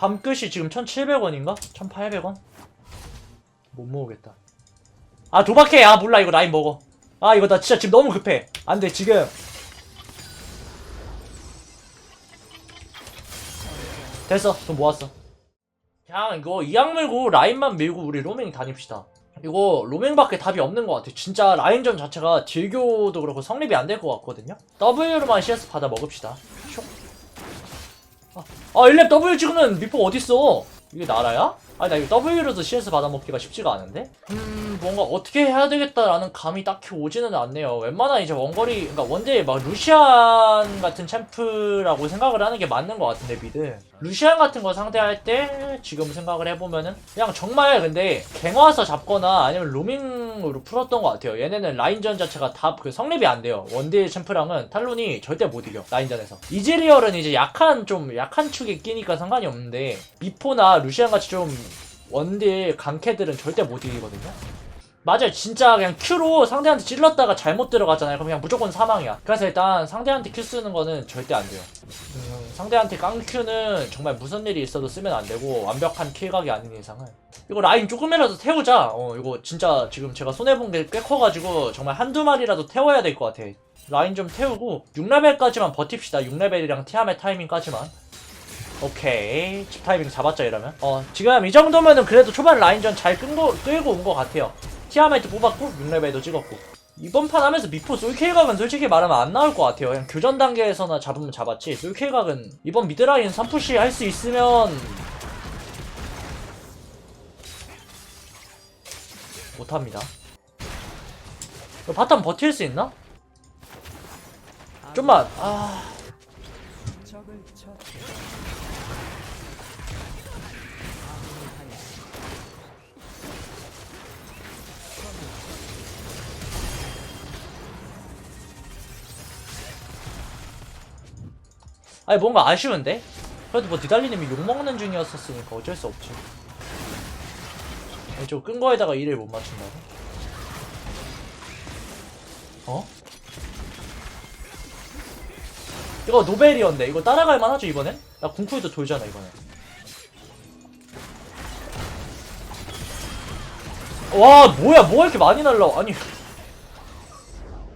밤끝이 지금 1700원인가? 1800원? 못 모으겠다. 아 도박해! 아 몰라. 이거 라인 먹어. 아 이거 나 진짜 지금 너무 급해. 안돼 지금. 됐어. 돈 모았어. 그냥 이거 이악 물고 라인만 밀고 우리 로밍 다닙시다. 이거 로밍밖에 답이 없는 것 같아. 진짜 라인전 자체가 딜교도 그렇고 성립이 안 될 것 같거든요? W로만 CS 받아 먹읍시다. 쇽. 아, 아 1렙 W 찍는 미포 어딨어 이게 나라야? 아니 나 이거 W로도 CS 받아먹기가 쉽지가 않은데? 음 뭔가 어떻게 해야 되겠다라는 감이 딱히 오지는 않네요. 웬만한 이제 원거리 그러니까 원딜 막 루시안 같은 챔프라고 생각을 하는 게 맞는 것 같은데 미드. 루시안 같은 거 상대할 때 지금 생각을 해보면은 그냥 정말 근데 갱와서 잡거나 아니면 로밍으로 풀었던 것 같아요. 얘네는 라인전 자체가 다 그 성립이 안 돼요. 원딜 챔프랑은 탈론이 절대 못 이겨 라인전에서. 이즈리얼은 이제 약한 좀 약한 축에 끼니까 상관이 없는데 미포나 루시안 같이 좀 원딜 강캐들은 절대 못 이기거든요. 맞아요. 진짜 그냥 Q로 상대한테 찔렀다가 잘못 들어갔잖아요. 그럼 그냥 무조건 사망이야. 그래서 일단 상대한테 Q 쓰는 거는 절대 안 돼요. 음, 상대한테 깡 Q는 정말 무슨 일이 있어도 쓰면 안 되고 완벽한 킬각이 아닌 이상은. 이거 라인 조금이라도 태우자. 어 이거 진짜 지금 제가 손해본 게 꽤 커가지고 정말 한두 마리라도 태워야 될 것 같아. 라인 좀 태우고 6레벨까지만 버팁시다. 6레벨이랑 티아멧 타이밍까지만 오케이. 집 타이밍 잡았죠 이러면? 어 지금 이 정도면은 그래도 초반 라인전 잘 끌고, 끌고 온 것 같아요. 티아메트 뽑았고 6레벨도 찍었고. 이번 판 하면서 미포 솔킬각은 솔직히 말하면 안 나올 것 같아요. 그냥 교전 단계에서나 잡으면 잡았지. 솔킬각은 이번 미드라인 3푸시 할 수 있으면 못합니다. 바텀 버틸 수 있나? 좀만. 아 아니 뭔가 아쉬운데? 그래도 뭐 니달리님이 욕먹는 중이었었으니까 어쩔 수 없지 저끈 거에다가 일을 못 맞춘다고? 어? 이거 노벨이었네 이거 따라갈 만 하죠 이번엔? 나 궁쿠이도 돌잖아 이번엔 와 뭐야 뭐가 이렇게 많이 날라 아니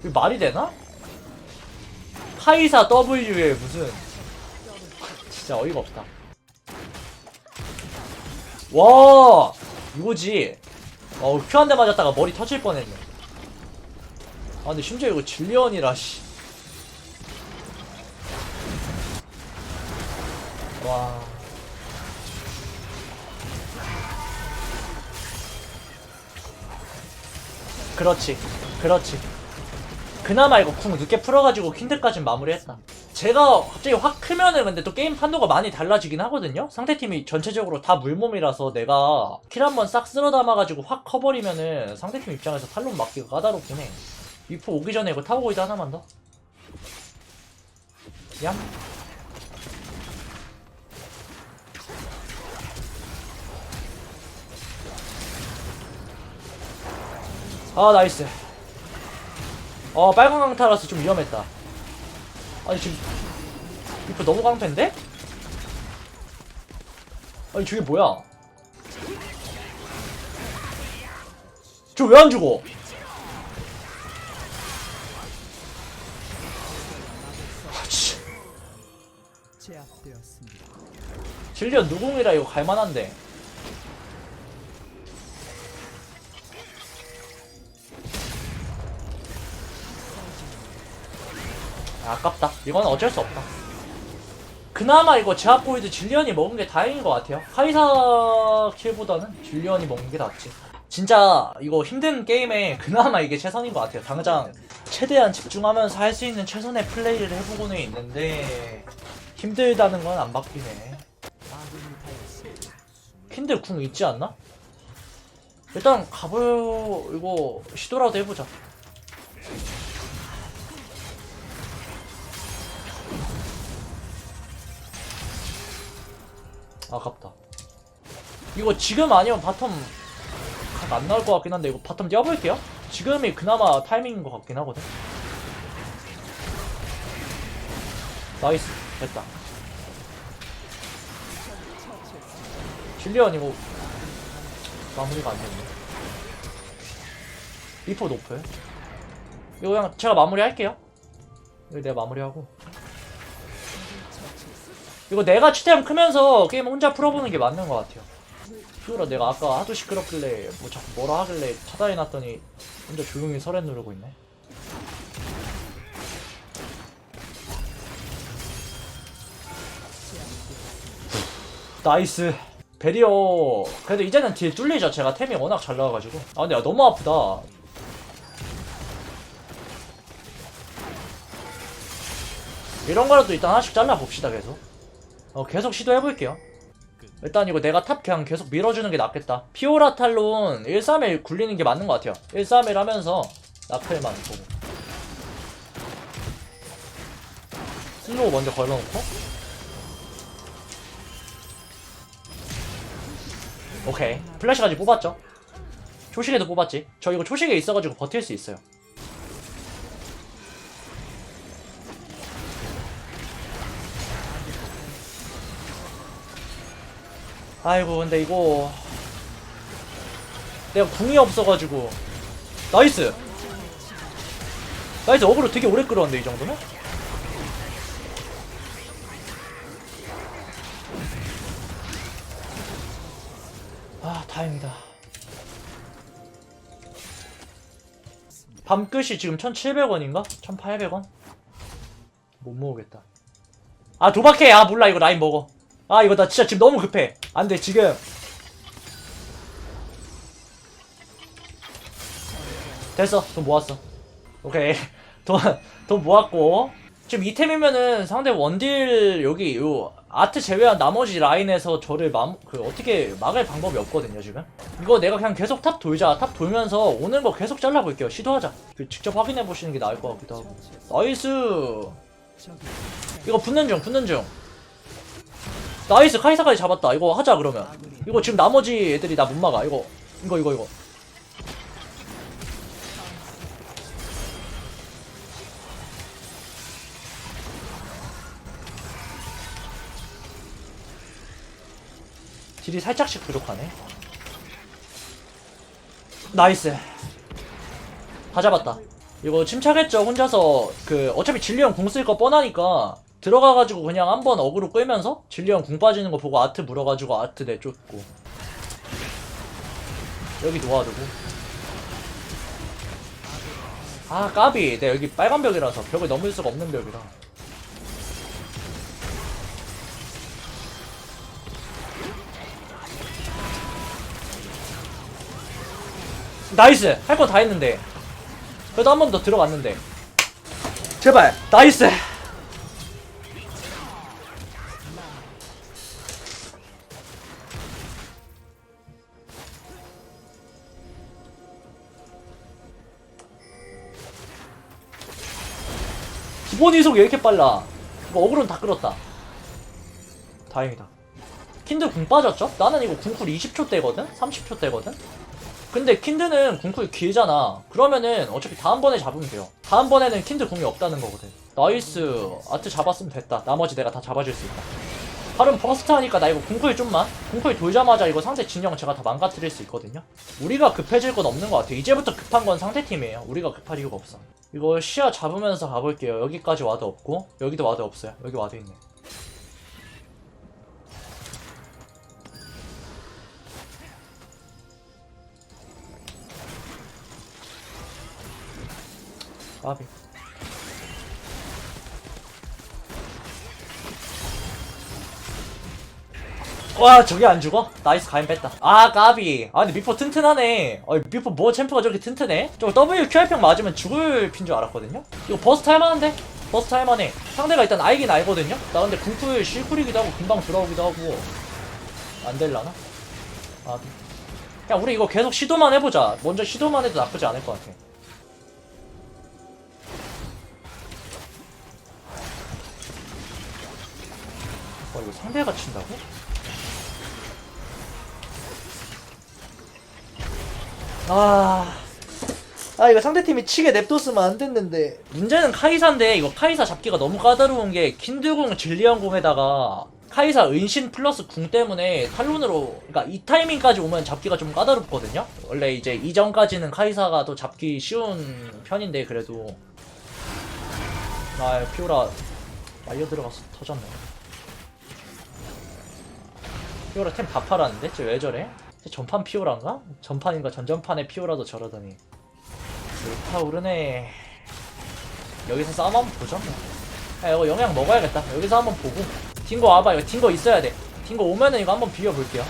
이게 말이 되나? 카이사 W에 무슨 진짜 어이가 없다. 와 이거지. 어큐한 대 맞았다가 머리 터질 뻔했네. 아 근데 심지어 이거 질리언이라 씨. 와. 그렇지, 그렇지. 그나마 이거 궁 늦게 풀어가지고 킨드까지 마무리했다. 제가 갑자기 확 크면은 근데 또 게임 판도가 많이 달라지긴 하거든요? 상대팀이 전체적으로 다 물몸이라서 내가 킬 한 번 싹 쓸어 담아가지고 확 커버리면은 상대팀 입장에서 탈론 막기가 까다롭긴 해. 미포 오기 전에 이거 타고이드 하나만 더. 얌. 아 나이스. 어 빨간 강타라서 좀 위험했다. 아니 지금 이거 너무 깡패인데? 아니 저게 뭐야? 저 왜 안 죽어? 아, 씨. 제압되었습니다. 질리언 누궁이라 이거 갈만한데. 아, 아깝다. 이건 어쩔 수 없다. 그나마 이거 제압보이드 질리언이 먹은 게 다행인 것 같아요. 카이사 킬보다는 질리언이 먹는 게 낫지. 진짜 이거 힘든 게임에 그나마 이게 최선인 것 같아요. 당장 최대한 집중하면서 할 수 있는 최선의 플레이를 해보고는 있는데 힘들다는 건 안 바뀌네. 킨들 궁 있지 않나? 일단 가볼 이거 시도라도 해보자. 아깝다. 이거 지금 아니면 바텀 각안 나올 것 같긴 한데 이거 바텀 뛰어볼게요. 지금이 그나마 타이밍인 것 같긴 하거든. 나이스 됐다. 질리언 이거 마무리가 안 됐네. 리퍼 높을. 이거 그냥 제가 마무리 할게요. 이거 내가 마무리하고. 이거 내가 치템 크면서 게임 혼자 풀어보는 게 맞는 것 같아요. 피오라 내가 아까 하도 시끄럽길래 뭐 자꾸 뭐라 하길래 차단해놨더니 혼자 조용히 서렌 누르고 있네. 나이스. 베리어 그래도 이제는 딜 뚫리죠 제가 템이 워낙 잘 나와가지고 아 근데 야, 너무 아프다 이런 거라도 일단 하나씩 잘라봅시다 계속 어 계속 시도해볼게요. 일단 이거 내가 탑 그냥 계속 밀어주는 게 낫겠다. 피오라 탈론 131 굴리는 게 맞는 것 같아요. 131 하면서 나클만 보고. 슬로우 먼저 걸러놓고. 오케이. 플래시까지 뽑았죠? 초식에도 뽑았지? 저 이거 초식에 있어가지고 버틸 수 있어요 아이고 근데 이거. 내가 궁이 없어가지고. 나이스! 나이스 어그로 되게 오래 끌었는데 이 정도면? 아 다행이다. 밤끝이 지금 1700원인가? 1800원? 못 모으겠다. 아 도박해! 아 몰라. 이거 라인 먹어 아 이거 나 진짜 지금 너무 급해. 안돼 지금. 됐어. 돈 모았어. 오케이. 돈, 돈 모았고. 지금 이템이면은 상대 원딜 여기 요 아트 제외한 나머지 라인에서 저를 마, 그 어떻게 막을 방법이 없거든요 지금. 이거 내가 그냥 계속 탑 돌자. 탑 돌면서 오는 거 계속 잘라볼게요. 시도하자. 그 직접 확인해 보시는 게 나을 것 같기도 하고. 나이스. 이거 붙는 중 붙는 중 나이스 카이사까지 잡았다. 이거 하자 그러면. 이거 지금 나머지 애들이 나 못 막아. 이거 이거 이거 이거. 딜이 살짝씩 부족하네. 나이스. 다 잡았다. 이거 침착했죠 혼자서. 그 어차피 진리형 궁 쓸 거 뻔하니까 들어가가지고 그냥 한번 어그로 끌면서 진리형 궁 빠지는 거 보고 아트 물어가지고 아트 내쫓고. 여기 놓아두고. 아 까비. 내 여기 빨간 벽이라서 벽을 넘을 수가 없는 벽이라. 나이스! 할 거 다 했는데. 그래도 한 번 더 들어갔는데. 제발! 나이스 기본 이속 왜 이렇게 빨라 이거 어그로는 다 끌었다 다행이다 킨드 궁 빠졌죠? 나는 이거 궁쿨 20초 대거든? 30초 대거든? 근데 킨드는 궁쿨 길잖아. 그러면은 어차피 다음번에 잡으면 돼요. 다음번에는 킨드 궁이 없다는 거거든. 나이스. 아트 잡았으면 됐다. 나머지 내가 다 잡아줄 수 있다. 발음 버스트 하니까 나 이거 궁쿨 좀만. 궁쿨 돌자마자 이거 상대 진영 제가 다 망가뜨릴 수 있거든요. 우리가 급해질 건 없는 것 같아. 이제부터 급한 건 상대팀이에요. 우리가 급할 이유가 없어. 이거 시야 잡으면서 가볼게요. 여기까지 와도 없고, 여기도 와도 없어요. 여기 와도 있네. 까비. 와 저게 안 죽어? 나이스 가인 뺐다 아 까비 아 근데 미포 튼튼하네 아 미포 뭐 챔프가 저렇게 튼튼해? 저거 W QR평 맞으면 죽을 핀 줄 알았거든요? 이거 버스트 할만한데? 버스트 할만해 상대가 일단 알긴 알거든요? 나 근데 궁풀 실쿨이기도 하고 금방 들어오기도 하고 안 될라나? 아 그냥 우리 이거 계속 시도만 해보자 먼저 시도만 해도 나쁘지 않을 것 같아 어 이거 상대가 친다고? 아... 아 이거 상대팀이 치게 냅뒀으면 안 됐는데 문제는 카이사인데 이거 카이사 잡기가 너무 까다로운 게 킨드궁 진리언궁에다가 카이사 은신 플러스 궁 때문에 탈론으로 그러니까 이 타이밍까지 오면 잡기가 좀 까다롭거든요. 원래 이제 이전까지는 카이사가 더 잡기 쉬운 편인데 그래도 아 피오라 말려 들어가서 터졌네. 피오라 템 다 팔았는데? 쟤 왜 저래? 쟤 전판 피오라인가? 전판인가? 전전판의 피오라도 저러더니. 타오르네. 여기서 싸움 한번 보자 뭐. 야 이거 영양 먹어야겠다. 여기서 한번 보고. 딩거 와봐. 이거 딩거 있어야 돼. 딩거 오면은 이거 한번 비벼볼게요.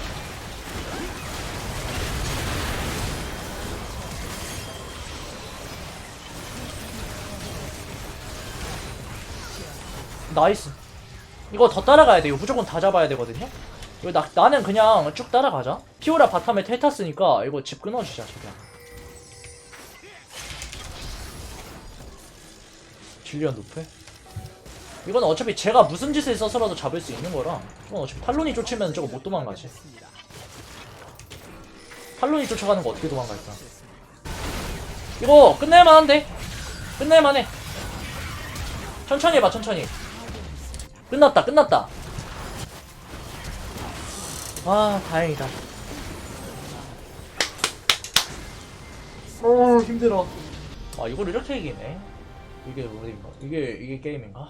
나이스. 이거 더 따라가야 돼. 이거 무조건 다 잡아야 되거든요 이거 나, 나는 그냥 쭉 따라가자. 피오라 바텀에 텔 탔으니까 이거 집 끊어주자 그냥 질리언 노플? 이건 어차피 제가 무슨 짓을 써서라도 잡을 수 있는 거라. 이건 어차피 탈론이 쫓으면 저거 못 도망가지. 탈론이 쫓아가는 거 어떻게 도망갈까 이거 끝낼만한데? 끝낼만해. 천천히 해봐 천천히. 끝났다 끝났다 아 다행이다. 오 힘들어. 아 이걸 이렇게 이기네? 이게 우리인가 이게 이게 게임인가